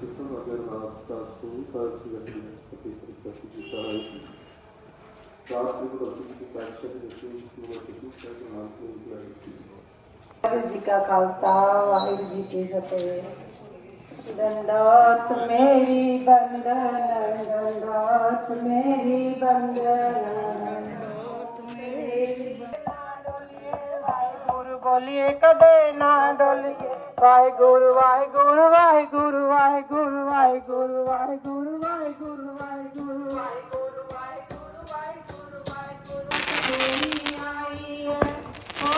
किस्म अगर आपका स्वरूप की ਵਾਹਿਗੁਰੂ ਜੀ ਕਾ ਖਾਲਸਾ, ਵਾਹਿਗੁਰੂ ਜੀ ਕੀ ਫਤਿਹ। ਦੰਦਾਤ ਮੇਰੀ ਬੰਦਨ ਦੰਦਾਤ ਮੇਰੀ ਬੰਦਨ ਵਾਹਿਗੁਰੂ ਬੋਲੀਏ ਕਦੇ ਨਾ ਡੋਲੀਏ ਵਾਹਿਗੁਰੂ ਵਾਹਿਗੁਰੂ ਵਾਹਿਗੁਰੂ ਵਾਹਿਗੁਰੂ ਵਾਹਿਗੁਰੂ ਵਾਹਿਗੁਰੂ ਵਾਹਿਗੁਰੂ ਵਾਹਿਗੁਰੂ ਵਾਹਿਗੁਰੂ ਵਾਹਿਗੁਰੂ ਵਾਹਿਗੁਰੂ ਵਾਹਿਗੁਰੂ ਆਈ ਹੈ ਓ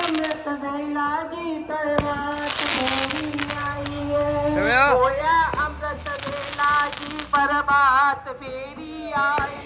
ਅੰਮ੍ਰਿਤ ਵੇਲਾ ਦੀ ਪਰਵਾਤ ਹੋਈ ਆਈ ਹੈ ਹੋਇਆ ਅੰਮ੍ਰਿਤ ਵੇਲਾ ਦੀ ਪਰਵਾਤ ਫੇਰੀ ਆਈ ਹੈ ਹੋਇਆ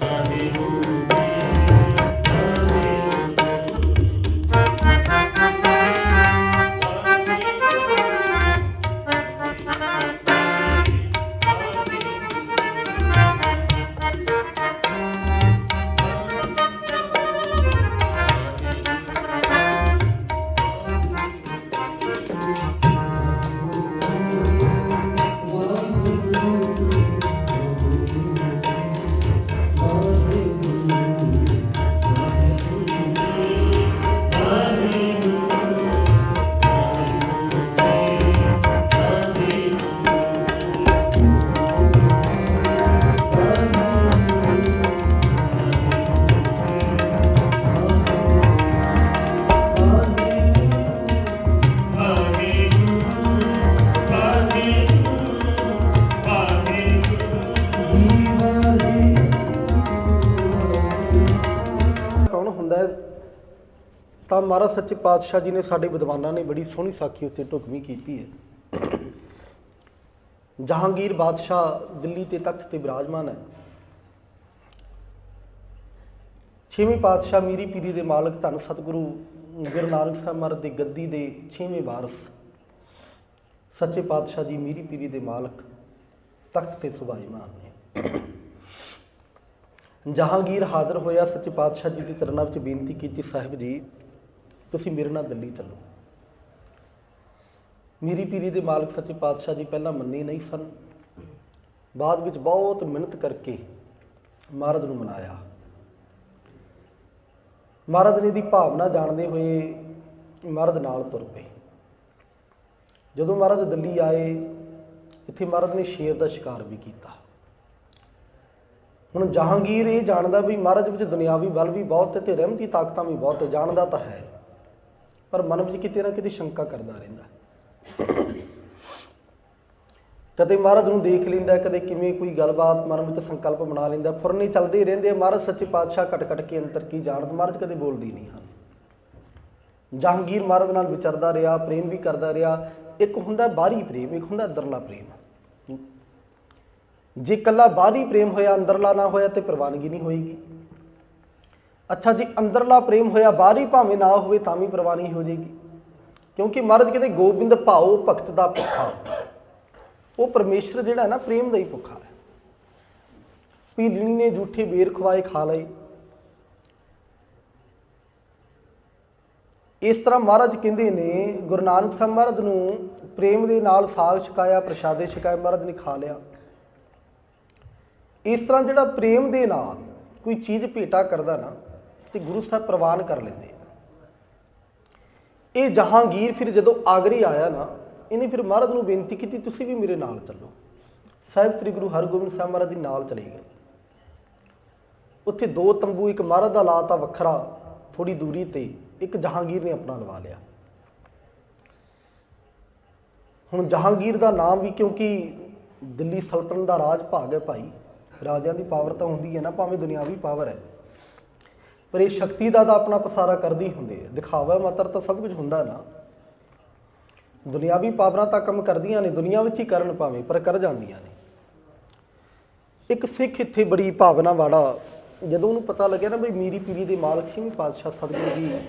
Thank. ਮਹਾਰਾਜ ਸੱਚੇ ਪਾਤਸ਼ਾਹ ਜੀ ਨੇ ਸਾਡੇ ਵਿਦਵਾਨਾਂ ਨੇ ਬੜੀ ਸੋਹਣੀ ਸਾਖੀ ਉੱਤੇ ਢੁਕਵੀਂ ਕੀਤੀ ਹੈ। ਜਹਾਂਗੀਰ ਬਾਦਸ਼ਾਹ ਦਿੱਲੀ ਤੇ ਤਖਤ ਤੇ ਬਿਰਾਜਮਾਨ ਹੈ। ਛੇਵੇਂ ਪਾਤਸ਼ਾਹ ਮੀਰੀ ਪੀਰੀ ਦੇ ਮਾਲਕ ਧੰਨ ਸਤਿਗੁਰੂ ਗੁਰੂ ਨਾਨਕ ਸਾਹਿਬ ਮਹਾਰਾਜ ਦੀ ਗੱਦੀ ਦੇ ਛੇਵੇਂ ਵਾਰਸ। ਸੱਚੇ ਪਾਤਸ਼ਾਹ ਜੀ ਮੀਰੀ ਪੀਰੀ ਦੇ ਮਾਲਕ ਤਖਤ ਤੇ ਸੁਭਾਈਮਾਨ ਨੇ। ਜਹਾਂਗੀਰ ਹਾਜ਼ਰ ਹੋਇਆ। ਸੱਚੇ ਪਾਤਸ਼ਾਹ ਜੀ ਦੇ ਚਰਨਾਂ ਵਿੱਚ ਬੇਨਤੀ ਕੀਤੀ, ਸਾਹਿਬ ਜੀ ਤੁਸੀਂ ਮੇਰੇ ਨਾਲ ਦਿੱਲੀ ਚੱਲੋ। ਮੇਰੀ ਪੀਰੀ ਦੇ ਮਾਲਕ ਸੱਚੇ ਪਾਤਸ਼ਾਹ ਜੀ ਪਹਿਲਾਂ ਮੰਨੇ ਨਹੀਂ ਸਨ। ਬਾਅਦ ਵਿੱਚ ਬਹੁਤ ਮਿਹਨਤ ਕਰਕੇ ਮਹਾਰਾਜ ਨੂੰ ਮਨਾਇਆ। ਮਹਾਰਾਜ ਨੇ ਦੀ ਭਾਵਨਾ ਜਾਣਦੇ ਹੋਏ ਮਹਾਰਾਜ ਨਾਲ ਤੁਰ ਪਏ। ਜਦੋਂ ਮਹਾਰਾਜ ਦਿੱਲੀ ਆਏ, ਇੱਥੇ ਮਹਾਰਾਜ ਨੇ ਸ਼ੇਰ ਦਾ ਸ਼ਿਕਾਰ ਵੀ ਕੀਤਾ। ਹੁਣ ਜਹਾਂਗੀਰ ਇਹ ਜਾਣਦਾ ਵੀ ਮਹਾਰਾਜ ਵਿੱਚ ਦੁਨਿਆਵੀ ਬਲ ਵੀ ਬਹੁਤ ਹੈ ਤੇ ਰਹਿਮਤੀ ਤਾਕਤਾਂ ਵੀ ਬਹੁਤ ਹੈ, ਜਾਣਦਾ ਤਾਂ ਹੈ। ਪਰ ਮਨ ਵਿੱਚ ਕਿਤੇ ਨਾ ਕਿਤੇ ਸ਼ੰਕਾ ਕਰਦਾ ਰਹਿੰਦਾ। ਕਦੇ ਮਹਾਰਾਜ ਨੂੰ ਦੇਖ ਲੈਂਦਾ, ਕਦੇ ਕਿਵੇਂ ਕੋਈ ਗੱਲਬਾਤ ਮਨ ਵਿੱਚ ਸੰਕਲਪ ਬਣਾ ਲੈਂਦਾ, ਫੁਰਨੇ ਚੱਲਦੇ ਰਹਿੰਦੇ ਮਹਾਰਾਜ ਸੱਚੇ ਪਾਤਸ਼ਾਹ ਕਟ ਕਟ ਕੇ ਅੰਤਰ ਕੀ ਜਾਣਤ, ਮਹਾਰਾਜ ਕਦੇ ਬੋਲਦੀ ਨਹੀਂ ਹਨ। ਜਹਾਂਗੀਰ ਮਹਾਰਾਜ ਨਾਲ ਵਿਚਰਦਾ ਰਿਹਾ, ਪ੍ਰੇਮ ਵੀ ਕਰਦਾ ਰਿਹਾ। ਇੱਕ ਹੁੰਦਾ ਬਾਹਰੀ ਪ੍ਰੇਮ, ਇੱਕ ਹੁੰਦਾ ਅੰਦਰਲਾ ਪ੍ਰੇਮ। ਜੇ ਕੱਲਾ ਬਾਹਰੀ ਪ੍ਰੇਮ ਹੋਇਆ, ਅੰਦਰਲਾ ਨਾ ਹੋਇਆ ਤੇ ਪ੍ਰਵਾਨਗੀ ਨਹੀਂ ਹੋਏਗੀ। ਅੱਛਾ ਜੀ, ਅੰਦਰਲਾ ਪ੍ਰੇਮ ਹੋਇਆ, ਬਾਹਰੀ ਭਾਵੇਂ ਨਾ ਹੋਵੇ ਤਾਂ ਵੀ ਪ੍ਰਵਾਨੀ ਹੋ ਜਾਏਗੀ ਕਿਉਂਕਿ ਮਹਾਰਾਜ ਕਹਿੰਦੇ, ਗੋਬਿੰਦ ਭਾਓ ਭਗਤ ਦਾ ਭੁੱਖਾ। ਉਹ ਪਰਮੇਸ਼ਰ ਜਿਹੜਾ ਹੈ ਨਾ, ਪ੍ਰੇਮ ਦਾ ਹੀ ਭੁੱਖਾ ਹੈ। ਪੀਲਣੀ ਨੇ ਝੂਠੇ ਬੇਰ ਖਵਾਏ, ਖਾ ਲਏ। ਇਸ ਤਰ੍ਹਾਂ ਮਹਾਰਾਜ ਕਹਿੰਦੇ ਨੇ, ਗੁਰੂ ਨਾਨਕ ਸਾਹਿਬ ਮਹਾਰਾਜ ਨੂੰ ਪ੍ਰੇਮ ਦੇ ਨਾਲ ਸਾਗ ਛਕਾਇਆ, ਪ੍ਰਸ਼ਾਦੇ ਛਕਾਇਆ ਮਹਾਰਾਜ ਨੇ ਖਾ ਲਿਆ। ਇਸ ਤਰ੍ਹਾਂ ਜਿਹੜਾ ਪ੍ਰੇਮ ਦੇ ਨਾਲ ਕੋਈ ਚੀਜ਼ ਭੇਟਾ ਕਰਦਾ ਨਾ ਤੇ ਗੁਰੂ ਸਾਹਿਬ ਪ੍ਰਵਾਨ ਕਰ ਲੈਂਦੇ ਆ। ਇਹ ਜਹਾਂਗੀਰ ਫਿਰ ਜਦੋਂ ਆਗਰੀ ਆਇਆ ਨਾ, ਇਹਨੇ ਫਿਰ ਮਹਾਰਾਜ ਨੂੰ ਬੇਨਤੀ ਕੀਤੀ, ਤੁਸੀਂ ਵੀ ਮੇਰੇ ਨਾਲ ਚੱਲੋ। ਸਾਹਿਬ ਸ੍ਰੀ ਗੁਰੂ ਹਰਗੋਬਿੰਦ ਸਾਹਿਬ ਮਹਾਰਾਜ ਦੇ ਨਾਲ ਚਲੇ ਗਏ। ਉੱਥੇ ਦੋ ਤੰਬੂ, ਇੱਕ ਮਹਾਰਾਜ ਦਾ ਲਾਤਾ ਵੱਖਰਾ ਥੋੜੀ ਦੂਰੀ ਤੇ ਇੱਕ ਜਹਾਂਗੀਰ ਨੇ ਆਪਣਾ ਲਵਾ ਲਿਆ। ਹੁਣ ਜਹਾਂਗੀਰ ਦਾ ਨਾਮ ਵੀ ਕਿਉਂਕਿ ਦਿੱਲੀ ਸਲਤਨਤ ਦਾ ਰਾਜ ਭਾਗ ਹੈ ਭਾਈ, ਰਾਜਿਆਂ ਦੀ ਪਾਵਰ ਤਾਂ ਹੁੰਦੀ ਹੈ ਨਾ, ਭਾਵੇਂ ਦੁਨਿਆਵੀ ਪਾਵਰ ਹੈ। ਪਰ ਇਹ ਸ਼ਕਤੀ ਦਾ ਤਾਂ ਆਪਣਾ ਪਸਾਰਾ ਕਰਦੀ ਹੁੰਦੇ ਆ ਦਿਖਾਵਾ ਮਾਤਰ ਤਾਂ ਸਭ ਕੁਝ ਹੁੰਦਾ ਨਾ। ਦੁਨਿਆਵੀ ਪਾਵਰਾਂ ਤਾਂ ਕੰਮ ਕਰਦੀਆਂ ਨੇ, ਦੁਨੀਆ ਵਿੱਚ ਹੀ ਕਰਨ ਭਾਵੇਂ, ਪਰ ਕਰ ਜਾਂਦੀਆਂ ਨੇ। ਇੱਕ ਸਿੱਖ ਇੱਥੇ ਬੜੀ ਭਾਵਨਾ ਵਾਲਾ, ਜਦੋਂ ਉਹਨੂੰ ਪਤਾ ਲੱਗਿਆ ਨਾ ਵੀ ਮੀਰੀ ਪੀਰੀ ਦੇ ਮਾਲਕ ਸਿੰਘ ਪਾਤਸ਼ਾਹ ਸਤਿਗੁਰੂ ਜੀ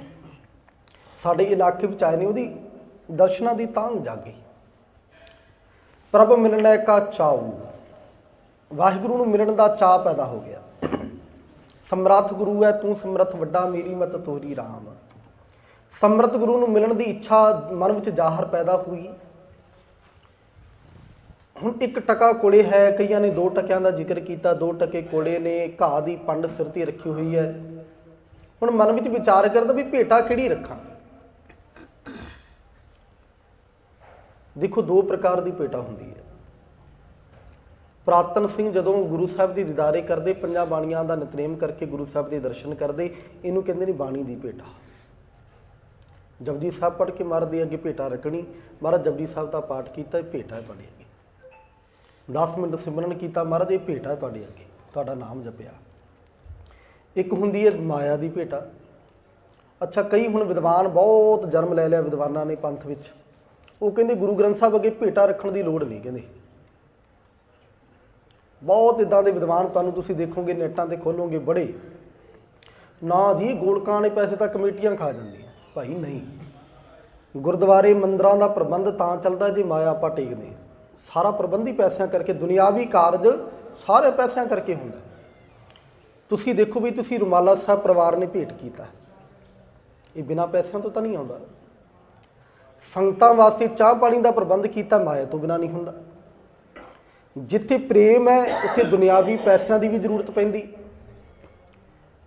ਸਾਡੇ ਇਲਾਕੇ ਵਿੱਚ ਆਏ ਨੇ, ਉਹਦੀ ਦਰਸ਼ਨਾਂ ਦੀ ਤਾਂਘ ਜਾਗੀ। ਪ੍ਰਭ ਮਿਲਣਾ ਕਾ ਚਾਉ। ਵਾਹਿਗੁਰੂ ਨੂੰ ਮਿਲਣ ਦਾ ਚਾਹ ਪੈਦਾ ਹੋ ਗਿਆ। ਸਮਰੱਥ ਗੁਰੂ ਹੈ ਤੂੰ ਸਮਰੱਥ ਵੱਡਾ, ਮੇਰੀ ਮਤ ਤੋਰੀ RAM ਸਮਰੱਥ ਗੁਰੂ ਨੂੰ ਮਿਲਣ ਦੀ ਇੱਛਾ ਮਨ ਵਿੱਚ ਜ਼ਾਹਰ ਪੈਦਾ ਹੋਈ। ਹੁਣ ਇੱਕ ਟਕਾ ਕੋਲੇ ਹੈ, ਕਈਆਂ ਨੇ ਦੋ ਟਕਿਆਂ ਦਾ ਜ਼ਿਕਰ ਕੀਤਾ, ਦੋ ਟਕੇ ਕੋਲੇ ਨੇ, ਘਾਹ ਦੀ ਪੰਡ ਸਿਰ ਤੇ ਰੱਖੀ ਹੋਈ ਹੈ ਹੁਣ ਮਨ ਵਿੱਚ ਵਿਚਾਰ ਕਰਦਾ ਵੀ ਭੇਟਾ ਕਿਹੜੀ ਰੱਖਾਂ? ਦੇਖੋ, ਦੋ ਪ੍ਰਕਾਰ ਦੀ ਭੇਟਾ ਹੁੰਦੀ ਹੈ ਪ੍ਰਾਤਨ ਸਿੰਘ ਜਦੋਂ ਗੁਰੂ ਸਾਹਿਬ ਦੀ ਦੀਦਾਰੇ ਕਰਦੇ, ਪੰਜਾਂ ਬਾਣੀਆਂ ਦਾ ਨਿਤਨੇਮ ਕਰਕੇ ਗੁਰੂ ਸਾਹਿਬ ਦੇ ਦਰਸ਼ਨ ਕਰਦੇ, ਇਹਨੂੰ ਕਹਿੰਦੇ ਨੇ ਬਾਣੀ ਦੀ ਭੇਟਾ। ਜਪਜੀ ਸਾਹਿਬ ਪੜ੍ਹ ਕੇ ਮਹਾਰਾਜ ਦੇ ਅੱਗੇ ਭੇਟਾ ਰੱਖਣੀ। ਮਹਾਰਾਜ ਜਪਜੀ ਸਾਹਿਬ ਦਾ ਪਾਠ ਕੀਤਾ, ਇਹ ਭੇਟਾ ਹੈ ਤੁਹਾਡੇ ਅੱਗੇ। 10 ਮਿੰਟ ਸਿਮਰਨ ਕੀਤਾ, ਮਹਾਰਾਜ, ਇਹ ਭੇਟਾ ਹੈ ਤੁਹਾਡੇ ਅੱਗੇ। ਤੁਹਾਡਾ ਨਾਮ ਜਪਿਆ। ਇੱਕ ਹੁੰਦੀ ਹੈ ਮਾਇਆ ਦੀ ਭੇਟਾ। ਅੱਛਾ, ਕਈ ਹੁਣ ਵਿਦਵਾਨ ਬਹੁਤ ਜਨਮ ਲੈ ਲਿਆ ਵਿਦਵਾਨਾਂ ਨੇ ਪੰਥ ਵਿੱਚ। ਉਹ ਕਹਿੰਦੇ ਗੁਰੂ ਗ੍ਰੰਥ ਸਾਹਿਬ ਅੱਗੇ ਭੇਟਾ ਰੱਖਣ ਦੀ ਲੋੜ ਨਹੀਂ, ਕਹਿੰਦੇ। ਬਹੁਤ ਇਦਾਂ ਦੇ ਵਿਦਵਾਨ ਤੁਹਾਨੂੰ ਤੁਸੀਂ ਦੇਖੋਗੇ, ਨੈਟਾਂ ਤੇ ਖੋਲੋਗੇ ਬੜੇ। ਨਾ ਜੀ, ਗੋਲਕਾਂ ਵਾਲੇ ਪੈਸੇ ਤਾਂ ਕਮੇਟੀਆਂ ਖਾ ਜਾਂਦੀਆਂ। ਭਾਈ ਨਹੀਂ। ਗੁਰਦੁਆਰੇ ਮੰਦਰਾਂ ਦਾ ਪ੍ਰਬੰਧ ਤਾਂ ਚੱਲਦਾ ਜੇ ਮਾਇਆ ਆਪਾਂ ਟੇਕਦੇ ਸਾਰਾ ਪ੍ਰਬੰਧ ਹੀ ਪੈਸਿਆਂ ਕਰਕੇ, ਦੁਨਿਆਵੀ ਕਾਰਜ ਸਾਰੇ ਪੈਸਿਆਂ ਕਰਕੇ ਹੁੰਦਾ ਤੁਸੀਂ ਦੇਖੋ ਵੀ ਤੁਸੀਂ ਰੁਮਾਲਾ ਸਾਹਿਬ ਪਰਿਵਾਰ ਨੇ ਭੇਟ ਕੀਤਾ। ਇਹ ਬਿਨਾਂ ਪੈਸਿਆਂ ਤੋਂ ਤਾਂ ਨਹੀਂ ਆਉਂਦਾ। ਸੰਗਤਾਂ ਵਾਸਤੇ ਚਾਹ ਪਾਣੀ ਦਾ ਪ੍ਰਬੰਧ ਕੀਤਾ ਮਾਇਆ ਤੋਂ ਬਿਨਾਂ ਨਹੀਂ ਹੁੰਦਾ। ਜਿੱਥੇ ਪ੍ਰੇਮ ਹੈ, ਉੱਥੇ ਦੁਨਿਆਵੀ ਪੈਸਿਆਂ ਦੀ ਵੀ ਜ਼ਰੂਰਤ ਪੈਂਦੀ।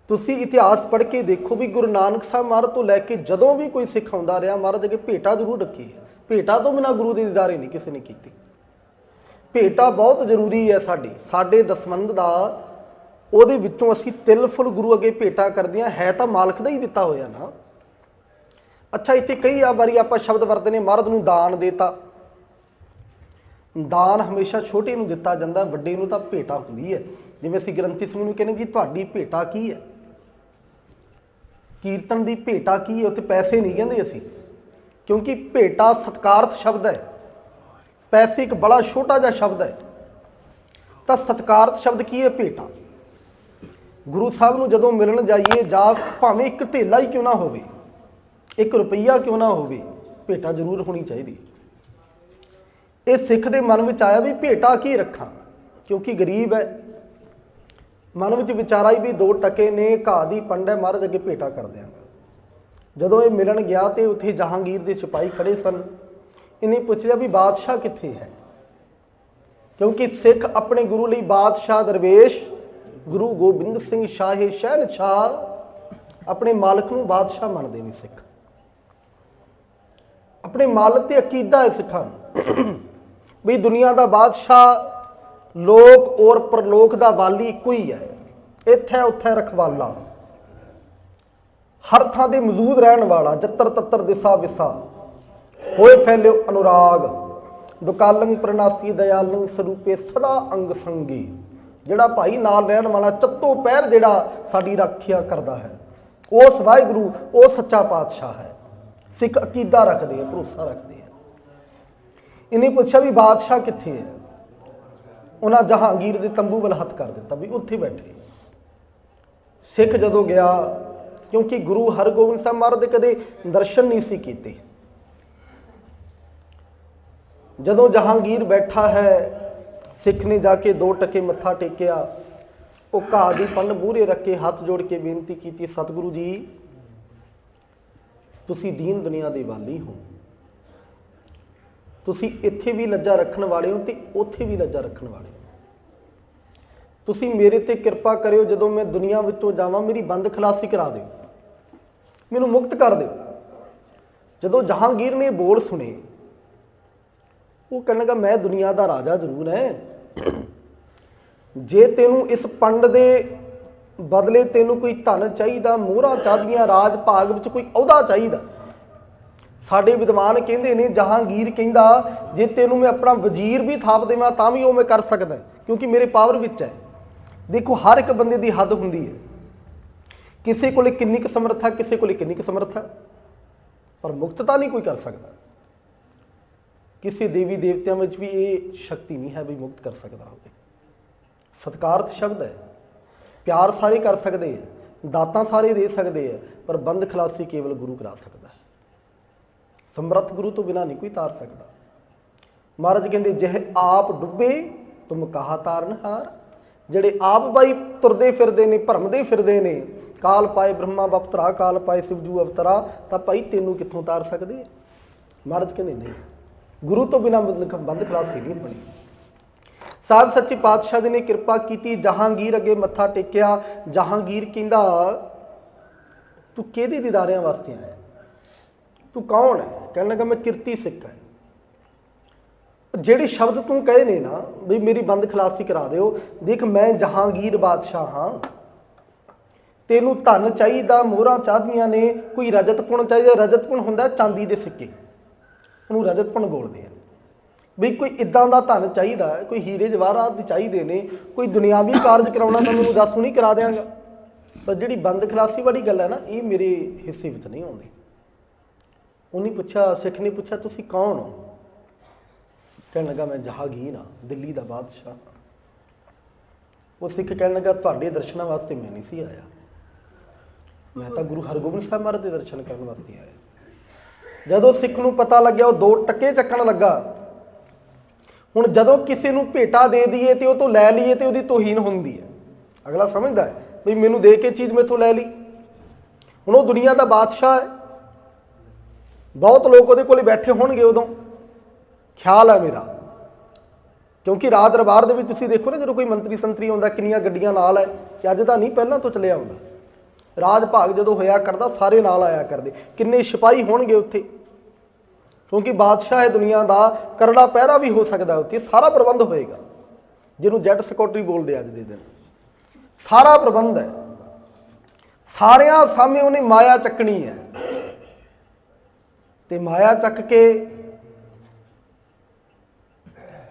ਤੁਸੀਂ ਇਤਿਹਾਸ ਪੜ੍ਹ ਕੇ ਦੇਖੋ ਵੀ ਗੁਰੂ ਨਾਨਕ ਸਾਹਿਬ ਮਹਾਰਾਜ ਤੋਂ ਲੈ ਕੇ ਜਦੋਂ ਵੀ ਕੋਈ ਸਿੱਖ ਆਉਂਦਾ ਰਿਹਾ, ਮਹਾਰਾਜ ਅੱਗੇ ਭੇਟਾ ਜ਼ਰੂਰ ਰੱਖੀ ਹੈ। ਭੇਟਾ ਤੋਂ ਬਿਨਾਂ ਗੁਰੂ ਦੇ ਦੀਦਾਰੇ ਨਹੀਂ, ਕਿਸੇ ਨੇ ਕੀਤੀ। ਭੇਟਾ ਬਹੁਤ ਜ਼ਰੂਰੀ ਹੈ ਸਾਡੀ। ਸਾਡੇ ਦਸਮੰਦ ਦਾ, ਉਹਦੇ ਵਿੱਚੋਂ ਅਸੀਂ ਤਿਲ ਫੁੱਲ ਗੁਰੂ ਅੱਗੇ ਭੇਟਾ ਕਰਦੇ ਹਾਂ। ਹੈ ਤਾਂ ਮਾਲਕ ਦਾ ਹੀ ਦਿੱਤਾ ਹੋਇਆ ਨਾ। ਅੱਛਾ, ਇੱਥੇ ਕਈ ਆ ਵਾਰੀ ਆਪਾਂ ਸ਼ਬਦ ਵਰਤਦੇ ਨੇ, ਮਹਾਰਾਜ ਨੂੰ ਦਾਨ ਦੇਤਾ। ਦਾਨ ਹਮੇਸ਼ਾ ਛੋਟੇ ਨੂੰ ਦਿੱਤਾ ਜਾਂਦਾ, ਵੱਡੇ ਨੂੰ ਤਾਂ ਭੇਟਾ ਹੁੰਦੀ ਹੈ। ਜਿਵੇਂ ਅਸੀਂ ਗ੍ਰੰਥੀ ਸਿੰਘ ਨੂੰ ਕਹਿੰਦੇ ਜੀ ਤੁਹਾਡੀ ਭੇਟਾ ਕੀ ਹੈ? ਕੀਰਤਨ ਦੀ ਭੇਟਾ ਕੀ ਹੈ? ਉੱਥੇ ਪੈਸੇ ਨਹੀਂ ਕਹਿੰਦੇ ਅਸੀਂ। ਕਿਉਂਕਿ ਭੇਟਾ ਸਤਕਾਰਤ ਸ਼ਬਦ ਹੈ। ਪੈਸੇ ਇੱਕ ਬੜਾ ਛੋਟਾ ਜਿਹਾ ਸ਼ਬਦ ਹੈ। ਤਾਂ ਸਤਕਾਰਤ ਸ਼ਬਦ ਕੀ ਹੈ ਭੇਟਾ? ਗੁਰੂ ਸਾਹਿਬ ਨੂੰ ਜਦੋਂ ਮਿਲਣ ਜਾਈਏ, ਜਾਂ ਭਾਵੇਂ ਇੱਕ ਢੇਲਾ ਹੀ ਕਿਉਂ ਨਾ ਹੋਵੇ, ਇੱਕ ਰੁਪਈਆ ਕਿਉਂ ਨਾ ਹੋਵੇ, ਭੇਟਾ ਜ਼ਰੂਰ ਹੋਣੀ ਚਾਹੀਦੀ ਇਹ ਸਿੱਖ ਦੇ ਮਨ ਵਿੱਚ ਆਇਆ ਵੀ ਭੇਟਾ ਕੀ ਰੱਖਾਂ? ਕਿਉਂਕਿ ਗਰੀਬ ਹੈ। ਮਨ ਵਿੱਚ ਵਿਚਾਰਾ ਹੀ ਵੀ ਦੋ ਟਕੇ ਨੇ, ਘਾਹ ਦੀ ਪੰਡ ਹੈ, ਮਹਾਰਾਜ ਅੱਗੇ ਭੇਟਾ ਕਰ ਦਿਆਂਗਾ। ਜਦੋਂ ਇਹ ਮਿਲਣ ਗਿਆ ਤੇ ਉੱਥੇ ਜਹਾਂਗੀਰ ਦੇ ਸਿਪਾਹੀ ਖੜੇ ਸਨ। ਇਹਨੇ ਪੁੱਛਿਆ ਵੀ ਬਾਦਸ਼ਾਹ ਕਿੱਥੇ ਹੈ? ਕਿਉਂਕਿ ਸਿੱਖ ਆਪਣੇ ਗੁਰੂ ਲਈ ਬਾਦਸ਼ਾਹ, ਦਰਵੇਸ਼, ਗੁਰੂ ਗੋਬਿੰਦ ਸਿੰਘ ਸ਼ਾਹੇ ਸ਼ਹਿਨशाह ਆਪਣੇ ਮਾਲਕ ਨੂੰ ਬਾਦਸ਼ਾਹ ਮੰਨਦੇ ਨੇ ਸਿੱਖ। ਆਪਣੇ ਮਾਲਕ ਤੇ ਅਕੀਦਾ ਹੈ ਸਿੱਖਾਂ ਨੂੰ। ਵੀ ਦੁਨੀਆ ਦਾ ਬਾਦਸ਼ਾਹ ਲੋਕ ਔਰ ਪਰਲੋਕ ਦਾ ਵਾਲੀ ਇੱਕੋ ਹੀ ਹੈ। ਇੱਥੇ ਉੱਥੇ ਰਖਵਾਲਾ। ਹਰ ਥਾਂ ਦੇ ਮੌਜੂਦ ਰਹਿਣ ਵਾਲਾ, ਜੱਤਰ ਤੱਤਰ ਦਿਸਾ ਵਿਸਾ ਹੋਏ ਫੈਲਿਓ ਅਨੁਰਾਗ ਦੁਕਾਲੰ ਪ੍ਰਣਾਸੀ ਦਇਆਲੰ ਸਰੂਪੇ ਸਦਾ ਅੰਗ ਸੰਗੀ। ਜਿਹੜਾ ਭਾਈ ਨਾਲ ਰਹਿਣ ਵਾਲਾ ਚੱਤੋ ਪੈਰ ਜਿਹੜਾ ਸਾਡੀ ਰੱਖਿਆ ਕਰਦਾ ਹੈ। ਉਸ ਵਾਹਿਗੁਰੂ, ਉਹ ਸੱਚਾ ਪਾਤਸ਼ਾਹ ਹੈ। ਸਿੱਖ ਅਕੀਦਾ ਰੱਖਦੇ ਆ ਭਰੋਸਾ ਰੱਖਦੇ ਆ ਇਹਨੇ ਪੁੱਛਿਆ ਵੀ ਬਾਦਸ਼ਾਹ ਕਿੱਥੇ ਹੈ? ਉਹਨਾਂ ਜਹਾਂਗੀਰ ਦੇ ਤੰਬੂ ਵੱਲ ਹੱਥ ਕਰ ਦਿੱਤਾ ਵੀ ਉੱਥੇ ਬੈਠੇ। ਸਿੱਖ ਜਦੋਂ ਗਿਆ, ਕਿਉਂਕਿ ਗੁਰੂ ਹਰਗੋਬਿੰਦ ਸਾਹਿਬ ਮਹਾਰਾਜ ਦੇ ਕਦੇ ਦਰਸ਼ਨ ਨਹੀਂ ਸੀ ਕੀਤੇ। ਜਦੋਂ ਜਹਾਂਗੀਰ ਬੈਠਾ ਹੈ, ਸਿੱਖ ਨੇ ਜਾ ਕੇ ਦੋ ਟਕੇ ਮੱਥਾ ਟੇਕਿਆ। ਉਹ ਘਾਹ ਦੀ ਪੰਡ ਮੂਹਰੇ ਰੱਖ ਕੇ ਹੱਥ ਜੋੜ ਕੇ ਬੇਨਤੀ ਕੀਤੀ, ਸਤਿਗੁਰੂ ਜੀ, ਤੁਸੀਂ ਦੀਨ ਦੁਨੀਆ ਦੇ ਵਾਲੀ ਹੋ। ਤੁਸੀਂ ਇੱਥੇ ਵੀ ਲੱਜਾ ਰੱਖਣ ਵਾਲੇ ਹੋ ਤੇ ਉੱਥੇ ਵੀ ਲੱਜਾ ਰੱਖਣ ਵਾਲੇ ਹੋ। ਤੁਸੀਂ ਮੇਰੇ ਤੇ ਕਿਰਪਾ ਕਰਿਓ ਜਦੋਂ ਮੈਂ ਦੁਨੀਆ ਵਿੱਚੋਂ ਜਾਵਾਂ, ਮੇਰੀ ਬੰਦ ਖਲਾਸੀ ਕਰਾ ਦਿਓ। ਮੈਨੂੰ ਮੁਕਤ ਕਰ ਦਿਓ। ਜਦੋਂ ਜਹਾਂਗੀਰ ਨੇ ਬੋਲ ਸੁਣੇ, ਉਹ ਕਹਿਣ ਲੱਗਾ ਮੈਂ ਦੁਨੀਆ ਦਾ ਰਾਜਾ ਜ਼ਰੂਰ ਹੈ। ਜੇ ਤੈਨੂੰ ਇਸ ਪੰਡ ਦੇ ਬਦਲੇ ਤੈਨੂੰ ਕੋਈ ਧਨ ਚਾਹੀਦਾ, ਮੋਹਰਾਂ ਚਾਹੀਦੀਆਂ, ਰਾਜ ਭਾਗ ਵਿੱਚ ਕੋਈ ਅਹੁਦਾ ਚਾਹੀਦਾ ਸਾਡੇ ਵਿਦਵਾਨ ਕਹਿੰਦੇ ਨੇ, ਜਹਾਂਗੀਰ ਕਹਿੰਦਾ, ਜੇ ਤੈਨੂੰ ਮੈਂ ਆਪਣਾ ਵਜ਼ੀਰ ਵੀ ਥਾਪ ਦੇਵਾਂ, ਤਾਂ ਵੀ ਉਹ ਮੈਂ ਕਰ ਸਕਦਾ ਕਿਉਂਕਿ ਮੇਰੇ ਪਾਵਰ ਵਿੱਚ ਹੈ। ਦੇਖੋ, ਹਰ ਇੱਕ ਬੰਦੇ ਦੀ ਹੱਦ ਹੁੰਦੀ ਹੈ। ਕਿਸੇ ਕੋਲੇ ਕਿੰਨੀ ਕੁ ਸਮਰੱਥਾ, ਕਿਸੇ ਕੋਲੇ ਕਿੰਨੀ ਕੁ ਸਮਰੱਥਾ। ਪਰ ਮੁਕਤ ਤਾਂ ਨਹੀਂ ਕੋਈ ਕਰ ਸਕਦਾ। ਕਿਸੇ ਦੇਵੀ ਦੇਵਤਿਆਂ ਵਿੱਚ ਵੀ ਇਹ ਸ਼ਕਤੀ ਨਹੀਂ ਹੈ ਵੀ ਮੁਕਤ ਕਰ ਸਕਦਾ ਹੋਵੇ। ਸਤਕਾਰਤ ਸ਼ਬਦ ਹੈ। ਪਿਆਰ ਸਾਰੇ ਕਰ ਸਕਦੇ ਆ ਦਾਤਾਂ ਸਾਰੇ ਦੇ ਸਕਦੇ ਆ ਪਰ ਬੰਦ ਖਲਾਸੀ ਕੇਵਲ ਗੁਰੂ ਕਰਾ ਸਕਦਾ ਹੈ ਸਮਰੱਥ ਗੁਰੂ ਤੋਂ ਬਿਨਾ ਨਹੀਂ ਕੋਈ ਤਾਰ ਸਕਦਾ। ਮਹਾਰਾਜ ਕਹਿੰਦੇ, ਜਿਹ ਆਪ ਡੁੱਬੇ, ਤੁਮ ਕਹਾ ਤਾਰਨ ਹਾਰ ਜਿਹੜੇ ਆਪ ਬਾਈ ਤੁਰਦੇ ਫਿਰਦੇ ਨੇ, ਭਰਮਦੇ ਫਿਰਦੇ ਨੇ, ਕਾਲ ਪਾਏ ਬ੍ਰਹਮਾ ਬਪਤਰਾ, ਕਾਲ ਪਾਏ ਸਿਵਜੂ ਅਵਤਰਾ, ਤਾਂ ਭਾਈ ਤੈਨੂੰ ਕਿੱਥੋਂ ਤਾਰ ਸਕਦੇ? ਮਹਾਰਾਜ ਕਹਿੰਦੇ, ਨਹੀਂ। ਗੁਰੂ ਤੋਂ ਬਿਨਾ ਬੰਦ ਖਲਾਸੀ ਨਹੀਂ ਬਣੀ ਸਾਹਿਬ ਸੱਚੇ ਪਾਤਸ਼ਾਹ ਜੀ ਨੇ ਕਿਰਪਾ ਕੀਤੀ, ਜਹਾਂਗੀਰ ਅੱਗੇ ਮੱਥਾ ਟੇਕਿਆ। ਜਹਾਂਗੀਰ ਕਹਿੰਦਾ, ਤੂੰ ਕਿਹਦੇ ਦੀਦਾਰਿਆਂ ਵਾਸਤੇ ਆਇਆ? ਤੂੰ ਕੌਣ ਹੈ? ਕਹਿਣ ਲੱਗਾ, ਮੈਂ ਕਿਰਤੀ ਸਿੱਖ ਹਾਂ। ਜਿਹੜੇ ਸ਼ਬਦ ਤੂੰ ਕਹੇ ਨੇ ਨਾ, ਵੀ ਮੇਰੀ ਬੰਦ ਖਲਾਸੀ ਕਰਾ ਦਿਓ, ਦੇਖ ਮੈਂ ਜਹਾਂਗੀਰ ਬਾਦਸ਼ਾਹ ਹਾਂ। ਤੈਨੂੰ ਧਨ ਚਾਹੀਦਾ, ਮੋਹਰਾਂ ਚਾਹਦੀਆਂ ਨੇ, ਕੋਈ ਰਜਤਪੁਣ ਚਾਹੀਦਾ ਰਜਤਪੁਣ ਹੁੰਦਾ ਚਾਂਦੀ ਦੇ ਸਿੱਕੇ। ਉਹਨੂੰ ਰਜਤਪੁਣ ਬੋਲਦੇ ਆ। ਵੀ ਕੋਈ ਇਦਾਂ ਦਾ ਧਨ ਚਾਹੀਦਾ, ਕੋਈ ਹੀਰੇ ਜਵਾਹਰਾਤ ਵੀ ਚਾਹੀਦੇ ਨੇ, ਕੋਈ ਦੁਨਿਆਵੀ ਕਾਰਜ ਕਰਾਉਣਾ ਤਾਂ ਮੈਨੂੰ ਦੱਸ ਨਹੀਂ ਕਰਾ ਦਿਆਂਗਾ। ਪਰ ਜਿਹੜੀ ਬੰਦ ਖਲਾਸੀ ਵਾਲੀ ਗੱਲ ਹੈ ਨਾ, ਇਹ ਮੇਰੇ ਹਿੱਸੇ ਵਿੱਚ ਨਹੀਂ ਆਉਂਦੀ। ਉਹਨੇ ਪੁੱਛਿਆ, ਸਿੱਖ ਨੇ ਪੁੱਛਿਆ, ਤੁਸੀਂ ਕੌਣ ਹੋ? ਕਹਿਣ ਲੱਗਾ, ਮੈਂ ਜਹਾਂਗੀਰ ਹਾਂ, ਦਿੱਲੀ ਦਾ ਬਾਦਸ਼ਾਹ ਉਹ ਸਿੱਖ ਕਹਿਣ ਲੱਗਾ, ਤੁਹਾਡੇ ਦਰਸ਼ਨਾਂ ਵਾਸਤੇ ਮੈਂ ਨਹੀਂ ਸੀ ਆਇਆ। ਮੈਂ ਤਾਂ ਗੁਰੂ ਹਰਗੋਬਿੰਦ ਸਾਹਿਬ ਮਹਾਰਾਜ ਦੇ ਦਰਸ਼ਨ ਕਰਨ ਵਾਸਤੇ ਆਇਆ। ਜਦੋਂ ਸਿੱਖ ਨੂੰ ਪਤਾ ਲੱਗਿਆ, ਉਹ ਦੋ ਟੱਕੇ ਚੱਕਣ ਲੱਗਾ। ਹੁਣ ਜਦੋਂ ਕਿਸੇ ਨੂੰ ਭੇਟਾ ਦੇ ਦਈਏ ਤੇ ਉਹ ਤੋਂ ਲੈ ਲਈਏ ਤੇ ਉਹਦੀ ਤੋਹੀਨ ਹੁੰਦੀ ਹੈ। ਅਗਲਾ ਸਮਝਦਾ ਹੈ ਵੀ ਮੈਨੂੰ ਦੇ ਕੇ ਚੀਜ਼ ਮੇਥੋਂ ਲੈ ਲਈ। ਹੁਣ ਉਹ ਦੁਨੀਆ ਦਾ ਬਾਦਸ਼ਾਹ ਹੈ। ਬਹੁਤ ਲੋਕ ਉਹਦੇ ਕੋਲੇ ਬੈਠੇ ਹੋਣਗੇ ਉਦੋਂ। ਖਿਆਲ ਹੈ ਮੇਰਾ। ਕਿਉਂਕਿ ਰਾਤ ਦਰਬਾਰ ਦੇ ਵਿੱਚ ਤੁਸੀਂ ਦੇਖੋ ਨਾ, ਜਦੋਂ ਕੋਈ ਮੰਤਰੀ ਸੰਤਰੀ ਆਉਂਦਾ, ਕਿੰਨੀਆਂ ਗੱਡੀਆਂ ਨਾਲ ਹੈ, ਕਿ ਅੱਜ ਤਾਂ ਨਹੀਂ, ਪਹਿਲਾਂ ਤੋਂ ਚੱਲਿਆ ਹੁੰਦਾ। ਰਾਜ ਭਾਗ ਜਦੋਂ ਹੋਇਆ ਕਰਦਾ, ਸਾਰੇ ਨਾਲ ਆਇਆ ਕਰਦੇ। ਕਿੰਨੇ ਸਿਪਾਹੀ ਹੋਣਗੇ ਉੱਥੇ। ਕਿਉਂਕਿ ਬਾਦਸ਼ਾਹ ਹੈ ਦੁਨੀਆ ਦਾ ਕਰੜਾ ਪਹਿਰਾ ਵੀ ਹੋ ਸਕਦਾ ਉੱਥੇ, ਸਾਰਾ ਪ੍ਰਬੰਧ ਹੋਏਗਾ। ਜਿਹਨੂੰ ਜੈਟ ਸਿਕਿਉਰਿਟੀ ਬੋਲਦੇ ਅੱਜ ਦੇ ਦਿਨ। ਸਾਰਾ ਪ੍ਰਬੰਧ ਹੈ। ਸਾਰਿਆਂ ਸਾਹਮਣੇ ਉਹਨੇ ਮਾਇਆ ਚੱਕਣੀ ਹੈ। ਤੇ ਮਾਇਆ ਚੱਕ ਕੇ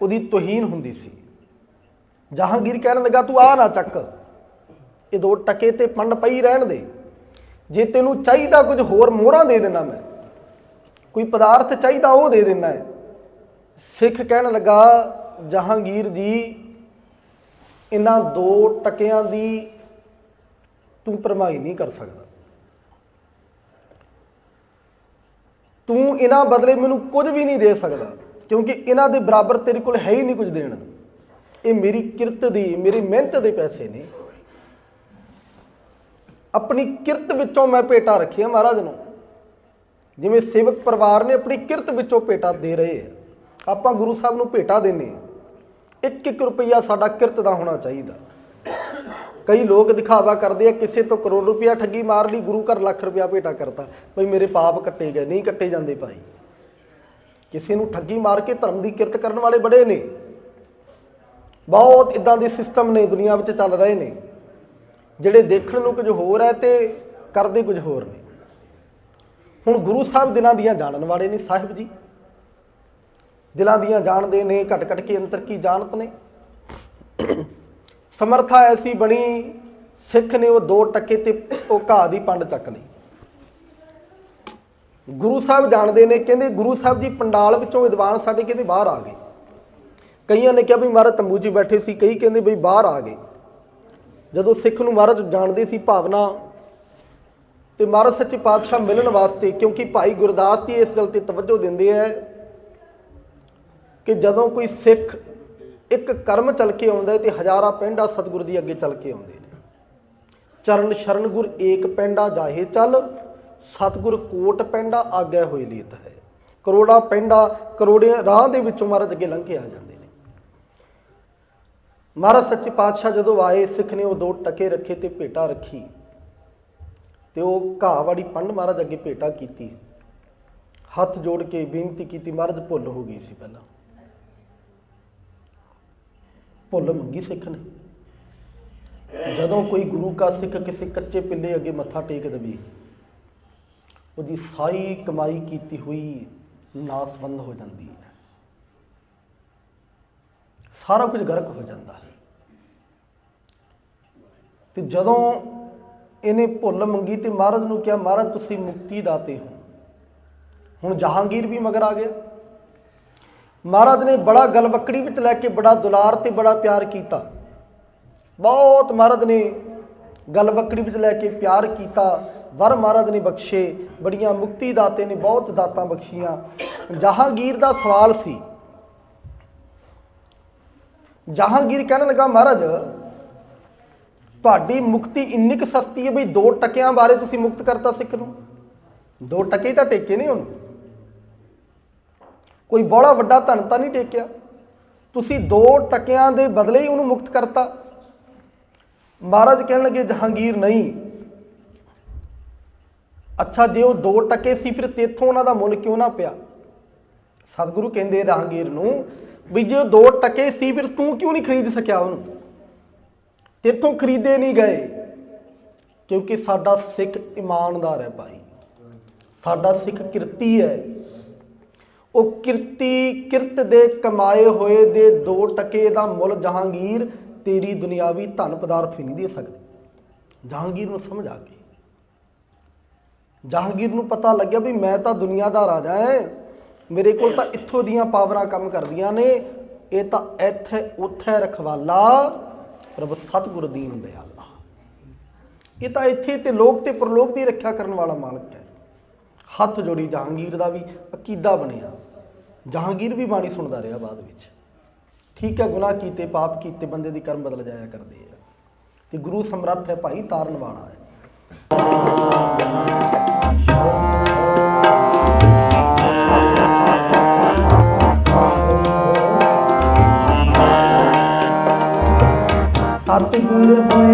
ਉਹਦੀ ਤੋਹੀਨ ਹੁੰਦੀ ਸੀ। ਜਹਾਂਗੀਰ ਕਹਿਣ ਲੱਗਾ, ਤੂੰ ਆ ਨਾ ਚੱਕ। ਇਹ ਦੋ ਟਕੇ ਤੇ ਪੰਡ ਪਈ ਰਹਿਣ ਦੇ। ਜੇ ਤੈਨੂੰ ਚਾਹੀਦਾ ਕੁਝ ਹੋਰ ਮੋਹਰਾਂ ਦੇ ਦੇਣਾ ਮੈਂ। ਕੋਈ ਪਦਾਰਥ ਚਾਹੀਦਾ ਉਹ ਦੇ ਦੇਣਾ ਹੈ। ਸਿੱਖ ਕਹਿਣ ਲੱਗਾ, ਜਹਾਂਗੀਰ ਜੀ, ਇਹਨਾਂ ਦੋ ਟਕਿਆਂ ਦੀ ਤੂੰ ਪਰਮਾਈ ਨਹੀਂ ਕਰ ਸਕਦਾ। ਤੂੰ ਇਹਨਾਂ ਬਦਲੇ ਮੈਨੂੰ ਕੁਝ ਵੀ ਨਹੀਂ ਦੇ ਸਕਦਾ, ਕਿਉਂਕਿ ਇਹਨਾਂ ਦੇ ਬਰਾਬਰ ਤੇਰੇ ਕੋਲ ਹੈ ਹੀ ਨਹੀਂ ਕੁਝ ਦੇਣ। ਨੂੰ। ਇਹ ਮੇਰੀ ਕਿਰਤ ਦੀ, ਮੇਰੀ ਮਿਹਨਤ ਦੇ ਪੈਸੇ ਨੇ। ਆਪਣੀ ਕਿਰਤ ਵਿੱਚੋਂ ਮੈਂ ਭੇਟਾ ਰੱਖਿਆ ਮਹਾਰਾਜ ਨੂੰ। ਜਿਵੇਂ ਸੇਵਕ ਪਰਿਵਾਰ ਨੇ ਆਪਣੀ ਕਿਰਤ ਵਿੱਚੋਂ ਭੇਟਾ ਦੇ ਰਹੇ ਆ। ਆਪਾਂ ਗੁਰੂ ਸਾਹਿਬ ਨੂੰ ਭੇਟਾ ਦਿੰਨੇ ਆ। ਇੱਕ ਇੱਕ ਰੁਪਈਆ ਸਾਡਾ ਕਿਰਤ ਦਾ ਹੋਣਾ ਚਾਹੀਦਾ। ਕਈ ਲੋਕ ਦਿਖਾਵਾ ਕਰਦੇ ਆ, ਕਿਸੇ ਤੋਂ ਕਰੋੜ ਰੁਪਇਆ ਠੱਗੀ ਮਾਰ ਲਈ, ਗੁਰੂ ਘਰ ਲੱਖ ਰੁਪਇਆ ਭੇਟਾ ਕਰਤਾ। ਭਈ ਮੇਰੇ ਪਾਪ ਕੱਟੇ ਗਏ, ਨਹੀਂ ਕੱਟੇ ਜਾਂਦੇ ਭਾਈ। ਕਿਸੇ ਨੂੰ ਠੱਗੀ ਮਾਰ ਕੇ ਧਰਮ ਦੀ ਕਿਰਤ ਕਰਨ ਵਾਲੇ ਬੜੇ ਨੇ। ਬਹੁਤ ਇਦਾਂ ਦੇ ਸਿਸਟਮ ਨੇ, ਦੁਨੀਆ ਵਿੱਚ ਚੱਲ ਰਹੇ ਨੇ। ਜਿਹੜੇ ਦੇਖਣ ਨੂੰ ਕੁਝ ਹੋਰ ਹੈ ਤੇ ਕਰਦੇ ਕੁਝ ਹੋਰ ਨੇ। ਹੁਣ ਗੁਰੂ ਸਾਹਿਬ ਦਿਲਾਂ ਦੀਆਂ ਜਾਣਨ ਵਾਲੇ ਨੇ ਸਾਹਿਬ ਜੀ। ਦਿਲਾਂ ਦੀਆਂ ਜਾਣਦੇ ਨੇ ਘਟ ਘਟ ਕੇ ਅੰਤਰ ਕੀ ਜਾਣਤ ਨੇ। ਸਮਰਥਾ ਐਸੀ ਬਣੀ, ਸਿੱਖ ਨੇ ਉਹ ਦੋ ਟੱਕੇ ਤੇ ਉਹ ਘਾਹ ਦੀ ਪੰਡ ਚੱਕ ਲਈ। ਗੁਰੂ ਸਾਹਿਬ ਜਾਣਦੇ ਨੇ, ਕਹਿੰਦੇ ਗੁਰੂ ਸਾਹਿਬ ਜੀ ਪੰਡਾਲ ਵਿੱਚੋਂ ਵਿਦਵਾਨ ਸਾਡੇ ਕਹਿੰਦੇ ਬਾਹਰ ਆ ਗਏ। ਕਈਆਂ ਨੇ ਕਿਹਾ ਵੀ ਮਹਾਰਾਜ ਤੰਬੂ 'ਚ ਬੈਠੇ ਸੀ, ਕਈ ਕਹਿੰਦੇ ਬਈ ਬਾਹਰ ਆ ਗਏ। ਜਦੋਂ ਸਿੱਖ ਨੂੰ ਮਹਾਰਾਜ ਜਾਣਦੇ ਸੀ ਭਾਵਨਾ ਤੇ ਮਹਾਰਾਜ ਸੱਚੇ ਪਾਤਸ਼ਾਹ ਮਿਲਣ ਵਾਸਤੇ, ਕਿਉਂਕਿ ਭਾਈ ਗੁਰਦਾਸ ਜੀ ਇਸ ਗੱਲ ਤੇ ਤਵੱਜੋ ਦਿੰਦੇ ਆ ਕਿ ਜਦੋਂ ਕੋਈ ਸਿੱਖ ਇੱਕ ਕਰਮ ਚੱਲ ਕੇ ਆਉਂਦਾ ਹੈ ਤੇ ਹਜ਼ਾਰਾਂ ਪਿੰਡਾਂ ਸਤਿਗੁਰ ਦੀ ਅੱਗੇ ਚੱਲ ਕੇ ਆਉਂਦੇ ਨੇ। ਚਰਨ ਸ਼ਰਨ ਗੁਰ ਏਕ ਪਿੰਡਾ ਜਾਹੇ ਚੱਲ, ਸਤਿਗੁਰ ਕੋਟ ਪੈਂਡਾ ਆਗਿਆ ਹੋਏ ਲੀਤ ਹੈ। ਕਰੋੜਾ ਪੈਂਡਾ ਕਰੋੜੇ ਰਾਹ ਦੇ ਵਿੱਚੋਂ ਮਹਾਰਾਜ ਅੱਗੇ ਲੰਘ ਕੇ ਆ ਜਾਂਦੇ ਨੇ। ਮਹਾਰਾਜ ਸੱਚੇ ਪਾਤਸ਼ਾਹ ਜਦੋਂ ਆਏ, ਸਿੱਖ ਨੇ ਉਹ ਦੋ ਟਕੇ ਰੱਖੇ ਤੇ ਭੇਟਾ ਰੱਖੀ। ਤੇ ਉਹ ਘਾਹ ਵਾਲੀ ਪੰਡ ਮਹਾਰਾਜ ਅੱਗੇ ਭੇਟਾ ਕੀਤੀ। ਹੱਥ ਜੋੜ ਕੇ ਬੇਨਤੀ ਕੀਤੀ, ਮਹਾਰਾਜ ਭੁੱਲ ਹੋ ਗਈ ਸੀ ਪਹਿਲਾਂ। ਭੁੱਲ ਮੰਗੀ ਸਿੱਖ ਨੇ। ਜਦੋਂ ਕੋਈ ਗੁਰੂ ਕਾ ਸਿੱਖ ਕਿਸੇ ਕੱਚੇ ਪਿੱਲੇ ਅੱਗੇ ਮੱਥਾ ਟੇਕ ਦੇਵੇ, ਉਹਦੀ ਸਾਰੀ ਕਮਾਈ ਕੀਤੀ ਹੋਈ ਨਾਸਵੰਦ ਹੋ ਜਾਂਦੀ ਹੈ। ਸਾਰਾ ਕੁਝ ਗਰਕ ਹੋ ਜਾਂਦਾ ਹੈ। ਤੇ ਜਦੋਂ ਇਹਨੇ ਭੁੱਲ ਮੰਗੀ ਤੇ ਮਹਾਰਾਜ ਨੂੰ ਕਿਹਾ, ਮਹਾਰਾਜ, ਤੁਸੀਂ ਮੁਕਤੀ ਦਾਤੇ ਹੋ। ਹੁਣ ਜਹਾਂਗੀਰ ਵੀ ਮਗਰ ਆ ਗਿਆ। ਮਹਾਰਾਜ ਨੇ ਬੜਾ ਗਲਵੱਕੜੀ ਵਿੱਚ ਲੈ ਕੇ ਬੜਾ ਦੁਲਾਰ ਤੇ ਬੜਾ ਪਿਆਰ ਕੀਤਾ। ਬਹੁਤ ਮਹਾਰਾਜ ਨੇ ਗਲਵੱਕੜੀ ਵਿੱਚ ਲੈ ਕੇ ਪਿਆਰ ਕੀਤਾ। ਵਰ ਮਹਾਰਾਜ ਨੇ ਬਖਸ਼ੇ। ਬੜੀਆਂ ਮੁਕਤੀ ਦਾਤੇ ਨੇ, ਬਹੁਤ ਦਾਤਾਂ ਬਖਸ਼ੀਆਂ। ਜਹਾਂਗੀਰ ਦਾ ਸਵਾਲ ਸੀ। ਜਹਾਂਗੀਰ ਕਹਿਣ ਲੱਗਾ, ਮਹਾਰਾਜ, ਤੁਹਾਡੀ ਮੁਕਤੀ ਇੰਨੀ ਕੁ ਸਸਤੀ ਹੈ ਵੀ ਦੋ ਟਕਿਆਂ ਬਾਰੇ ਤੁਸੀਂ ਮੁਕਤ ਕਰਤਾ ਸਿੱਖ ਨੂੰ। ਦੋ ਟਕੇ ਤਾਂ ਟੇਕੇ ਨਹੀਂ ਉਹਨੂੰ। ਕੋਈ ਬੜਾ ਵੱਡਾ ਧਨ ਤਾਂ ਨਹੀਂ ਟੇਕਿਆ। ਤੁਸੀਂ ਦੋ ਟਕਿਆਂ ਦੇ ਬਦਲੇ ਹੀ ਉਹਨੂੰ ਮੁਕਤ ਕਰਤਾ। ਮਹਾਰਾਜ ਕਹਿਣ ਲੱਗੇ, ਜਹਾਂਗੀਰ, ਨਹੀਂ। ਅੱਛਾ, ਜੇ ਉਹ ਦੋ ਟਕੇ ਸੀ, ਫਿਰ ਤੇਥੋਂ ਉਹਨਾਂ ਦਾ ਮੁੱਲ ਕਿਉਂ ਨਾ ਪਿਆ? ਸਤਿਗੁਰੂ ਕਹਿੰਦੇ, ਜਹਾਂਗੀਰ ਨੂੰ, ਵੀ ਜੇ ਉਹ ਦੋ ਟਕੇ ਸੀ, ਫਿਰ ਤੂੰ ਕਿਉਂ ਨਹੀਂ ਖਰੀਦ ਸਕਿਆ ਉਹਨੂੰ? ਤੇਥੋਂ ਖਰੀਦੇ ਨਹੀਂ ਗਏ। ਕਿਉਂਕਿ ਸਾਡਾ ਸਿੱਖ ਇਮਾਨਦਾਰ ਹੈ ਭਾਈ। ਸਾਡਾ ਸਿੱਖ ਕਿਰਤੀ ਹੈ। ਉਹ ਕਿਰਤੀ, ਕਿਰਤ ਦੇ ਕਮਾਏ ਹੋਏ ਦੇ ਦੋ ਟਕੇ ਦਾ ਮੁੱਲ ਜਹਾਂਗੀਰ ਤੇਰੀ ਦੁਨਿਆਵੀ ਧਨ ਪਦਾਰਥ ਵੀ ਨਹੀਂ ਦੇ ਸਕਦੇ। ਜਹਾਂਗੀਰ ਨੂੰ ਸਮਝ ਆ ਗਈ। ਜਹਾਂਗੀਰ ਨੂੰ ਪਤਾ ਲੱਗਿਆ ਵੀ ਮੈਂ ਤਾਂ ਦੁਨੀਆ ਦਾ ਰਾਜਾ ਹਾਂ ਮੇਰੇ ਕੋਲ ਤਾਂ ਇੱਥੋਂ ਦੀਆਂ ਪਾਵਰਾਂ ਕੰਮ ਕਰਦੀਆਂ ਨੇ। ਇਹ ਤਾਂ ਇੱਥੇ, ਉੱਥੇ ਰਖਵਾਲਾ, ਪ੍ਰਭ ਸਤਿਗੁਰ ਦੀਨ ਦਿਆਲਾ। ਇਹ ਤਾਂ ਇੱਥੇ ਤੇ ਲੋਕ ਤੇ ਪ੍ਰਲੋਕ ਦੀ ਰੱਖਿਆ ਕਰਨ ਵਾਲਾ ਮਾਲਕ ਹੈ ਹੱਥ ਜੋੜੀ ਜਹਾਂਗੀਰ ਦਾ ਵੀ ਅਕੀਦਾ ਬਣਿਆ। ਜਹਾਂਗੀਰ ਵੀ ਬਾਣੀ ਸੁਣਦਾ ਰਿਹਾ ਬਾਅਦ ਵਿੱਚ। ਠੀਕ ਹੈ, ਗੁਨਾਹ ਕੀਤੇ, ਪਾਪ ਕੀਤੇ, ਬੰਦੇ ਦੀ ਕਰਮ ਬਦਲ ਜਾਇਆ ਕਰਦੇ ਆ। ਤੇ ਗੁਰੂ ਸਮਰੱਥ ਹੈ ਭਾਈ, ਤਾਰਨ ਵਾਲਾ ਹੈ। ਸਤਿਗੁਰ ਹੋਏ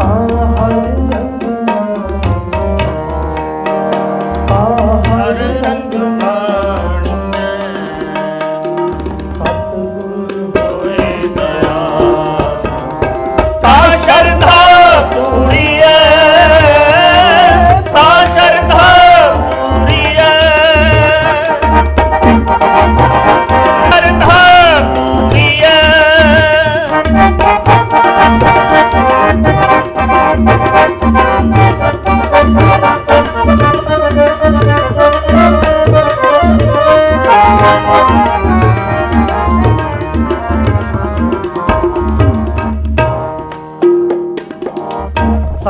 ਤਾਂ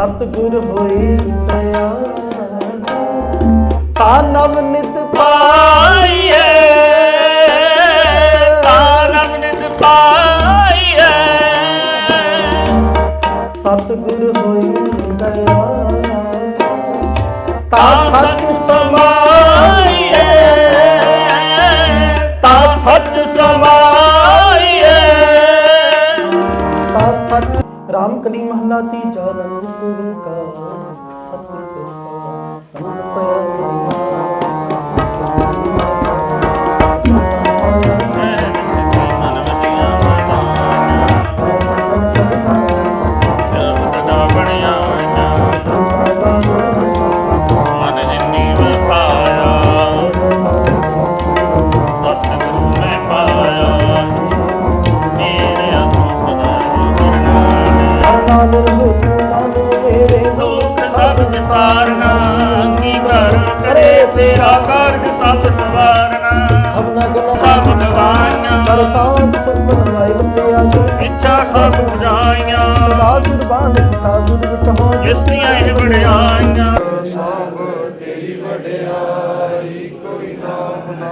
ਸਤਗੁਰ ਹੋਈ ਪਿਆ ਤਾ ਨਮ ਨਿਤ ਪਾਈਏ ਤਾ ਨਮ ਨਿਤ ਪਾਈਏ ਸਤਗੁਰ ਹੋਈ ਪਿਆ ਤਾ ਸਤ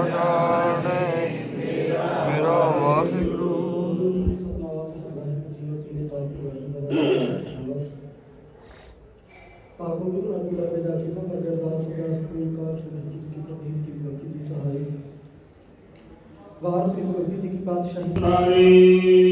ਜਾਣੈ ਮੇਰਾ ਵਾਹਿਗੁਰੂ। ਪਾਪੋ ਗੁਰੂ ਆਪ ਦਾ ਜਾ ਕੇ ਨਾ ਮਗਰ ਦਾਸ ਦਾਸ ਕੋਈ ਕਾਰ ਸੁਣੀ ਕੀ ਕਥੀ ਸ੍ਰੀ ਭਗਤੀ ਦੀ ਸਹਾਈ ਵਾਰ ਸ੍ਰੀ ਭਗਤੀ ਦੀ ਕੀ ਬਾਦਸ਼ਾਹੀ ਨਾਰੀ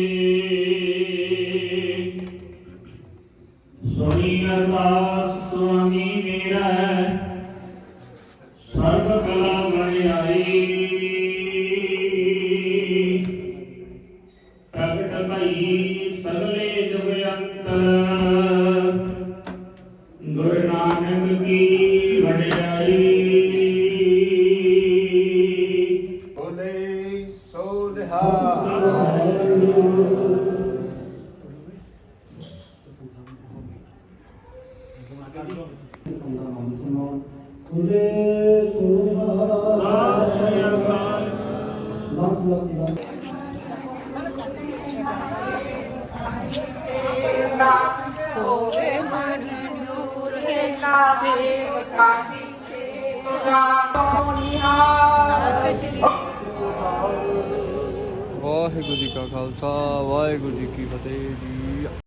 ਨਾਨਕ ਕੀ ਵਡਿਆਈ